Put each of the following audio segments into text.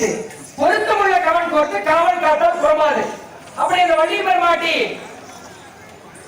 வைத்து பொருத்தமுள்ள கவன் கோர்த்து காவல் காத்தால் புறமாது அப்படி இந்த வள்ளி பெருமாட்டி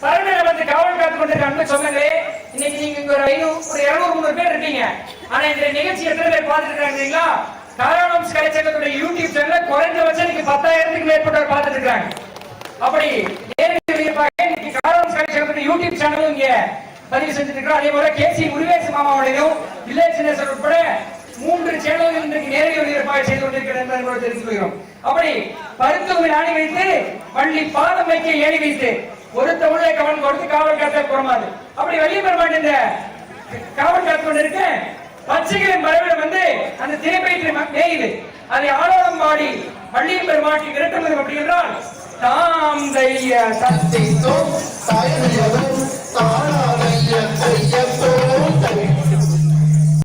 தருணையில வந்து காவல் காத்து கொண்டிருக்காங்க சொன்னங்களே இன்னைக்கு நீங்க இங்க ஒரு ஐநூறு ஒரு இருநூறு முந்நூறு பேர் இருக்கீங்க ஆனா இந்த நிகழ்ச்சி எத்தனை பேர் பார்த்துட்டு இருக்காங்க இல்லைங்களா காரணம் கலைச்சங்கத்துடைய யூடியூப் சேனல் குறைஞ்சபட்சம் இன்னைக்கு பத்தாயிரத்துக்கு மேற்பட்டவர் பார்த்துட்டு இருக்காங்க அப்படி நேரடி இன்னைக்கு காரணம் கலைச்சங்கத்துடைய யூடியூப் சேனலும் இங்க பதிவு செஞ்சுட்டு அதே போல கேசி முருகேசு மாமாவுடையும் வில்லேஜ் நேசர் உட்பட மூன்று சேனல்கள் இன்றைக்கு நேர ஒளிபரப்பாக செய்து கொண்டிருக்கிறது என்று கூட தெரிந்து கொள்கிறோம். அப்படி பருத்துவம் ஆணி வைத்து பள்ளி பாதம் வைக்க ஏறி வைத்து ஒரு தமிழை கவன் கொடுத்து காவல் காத்த புறமாது அப்படி வெளியே பெறமாட்ட இந்த காவல் காத்து கொண்டிருக்க பச்சைகளின் மரபில் வந்து அந்த திரைப்பயிற்று மேயுது. அதை ஆழம் பாடி பள்ளியும் பெருமாட்டில் விரட்டுவது அப்படி என்றால் தாம் தைய சக்தி தாய்